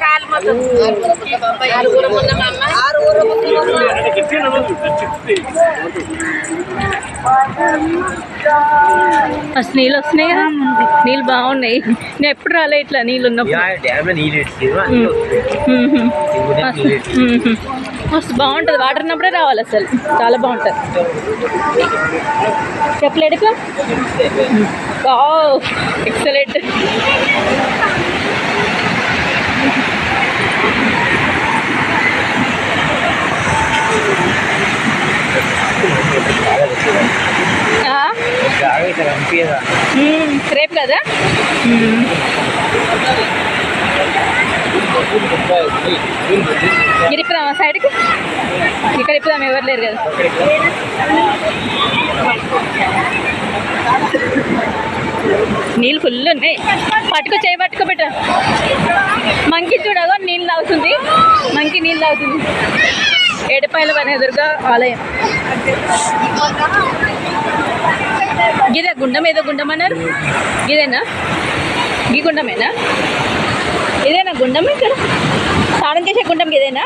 కాలు మొత్తం మొన్న మా అమ్మ ఫస్ట్ నీళ్ళు వస్తున్నాయి కదా? నీళ్ళు బాగున్నాయి. నేను ఎప్పుడు రాలే ఇట్లా నీళ్ళు ఉన్నప్పుడు. మస్తు బాగుంటుంది. వాటర్ ఉన్నప్పుడే రావాలి అసలు. చాలా బాగుంటుంది. చెప్పలేడుగా ఎక్సలెంట్ రేపు కదా? మ్మ్. మీరు ఇప్పుడు సైడ్కి? ఇక్కడ ఇప్పుడు ఎవరు లేరు కదా? నీళ్ళు ఫుల్ ఉన్నాయి. పట్టుకో చేయి పట్టుకో పెట్ట మంకి చూడగా నీళ్ళు తాగుతుంది. మంకి నీళ్ళు తాగుతుంది. ఏడుపాయల పని ఎదురుగా ఆలయం. ఇదే గుండం ఏదో గుండం అన్నారు? ఇదేనా ఈ గుండమేనా? ఇదేనా గుండం ఇక్కడ? స్నానం చేసే గుండం ఇదేనా